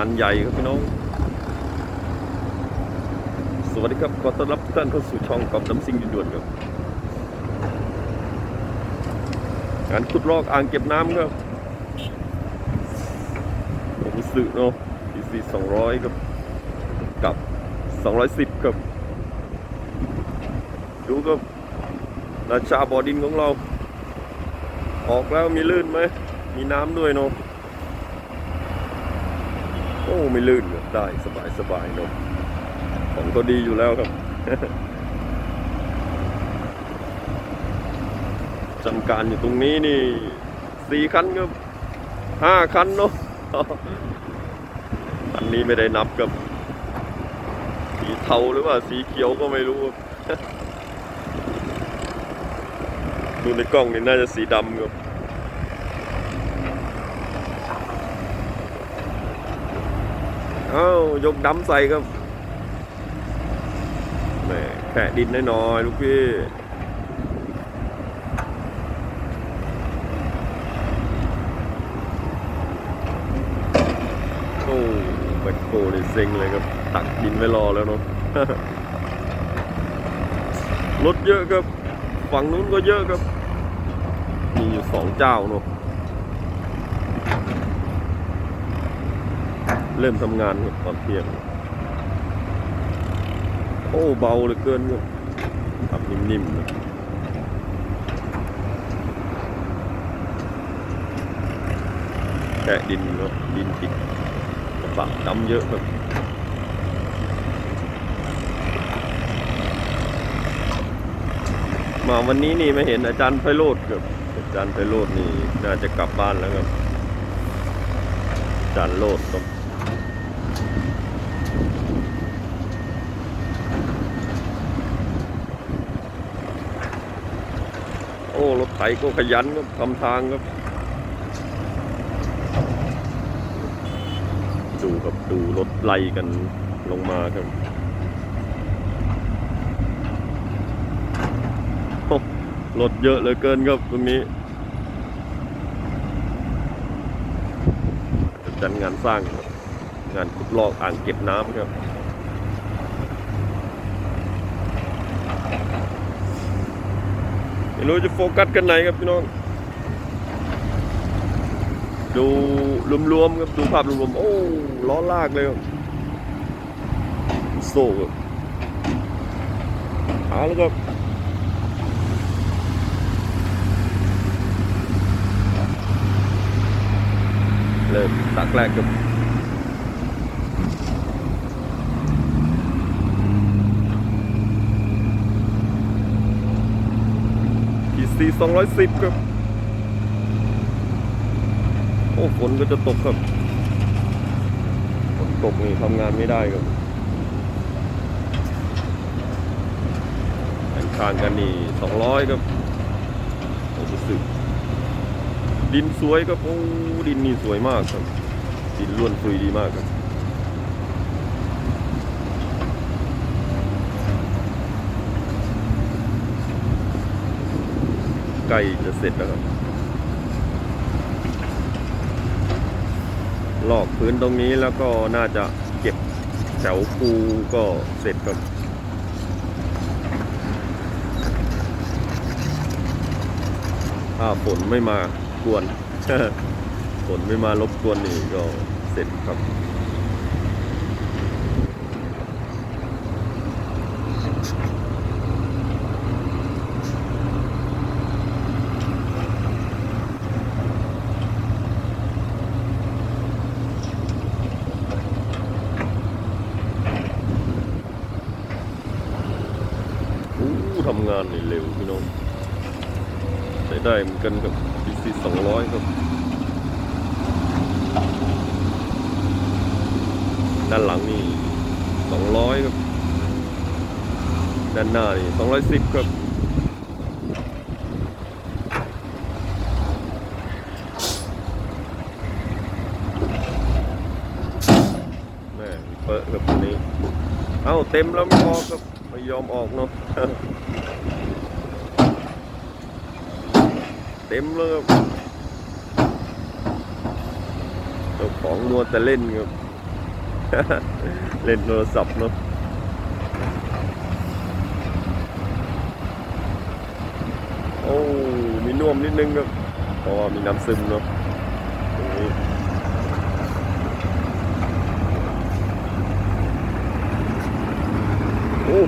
านใหญ่ครับพี่น้อง สวัสดีครับ ขอต้อนรับทุกท่านเข้าสู่ช่องกอบน้ำซิ่งด่วนๆครับ งานขุดลอกอ่างเก็บน้ำครับผมสึเนาะทีซีสองร้อยครับ กับสองร้อยสิบครับ ดูครับราชาบอดินของเรา ออกแล้วมีลื่นไหม มีน้ำด้วยเนาะ โอ้ ไม่ลื่นครับได้สบายสบายๆเนาะของก็ดีอยู่แล้วครับจำการอยู่ตรงนี้นี่สี่คันครับห้าคันเนาะอันนี้ไม่ได้นับกับสีเทาหรือว่าสีเขียวก็ไม่รู้ดูในกล้องนี่น่าจะสีดำครับ อ้าวยกดำใส่ครับแหมแค่ดินน้อยๆลูกพี่โอ้แบคโคนี่เซ็งเลยครับ ตักดินไว้รอแล้วเนาะรถเยอะครับ ฝั่งนู้นก็เยอะครับ มีอยู่สองเจ้าเนาะ เริ่มทำงานกับตอนเที่ยง โอ้เบาเหลือเกินครับทำนิ่มๆนะแกะดินเนาะดินติดกระปะดำเยอะครับมาวันนี้นี่ไม่เห็นอาจารย์ไพโรธครับอาจารย์ไพโรธนี่น่าจะกลับบ้านแล้วครับอาจารย์โรดครับ อ้รถไถก็ขยันครับทำทางครับ ดูครับดูรถไล่กันลงมาครับรถเยอะเหลือเกินครับตรงนี้จัดงานสร้างครับงานขุดลอกอ่างเก็บน้ำครับ ไม่รู้จะโฟกัสกันไหนครับพี่น้อง ดูรวมๆครับดูภาพรวมๆโอ้ล้อลากเลยครับโซ่เอาแล้วครับเริ่มตักแรกครับ ซีสองร้อยสิบครับ โอ้ฝนก็จะตกครับ ฝนตกนี่ทำงานไม่ได้ครับข้างข้างกันนี่สองร้อยครับผมรู้สึกดินสวยครับโอ้ดินนี่สวยมากครับ ดินล้วนซุยดีมากครับ ใกล้จะเสร็จแล้วครับ ลอกพื้นตรงนี้แล้วก็น่าจะเก็บแถวปูก็เสร็จครับถ้าฝนไม่มากวนฝนไม่มารบกวนนี่ก็เสร็จครับ อู้ ทำงานนี่เร็วพี่น้องใช้ได้เหมือนกันกับ PC สองร้อยครับ ด้านหลังนี่สองร้อยครับ ด้านหน้านี่สองร้อยสิบครับแม่เปิดครับตัวนี้ เอ้า เต็มแล้วไม่ออครับ ไม่ยอมออกเนาะเต็มเลยครับของมัวแต่เล่นครับ เล่นโทรศัพท์เนาะโอ้ มีน่วมนิดนึงครับเพราะว่ามีน้ำซึมเนาะโอ้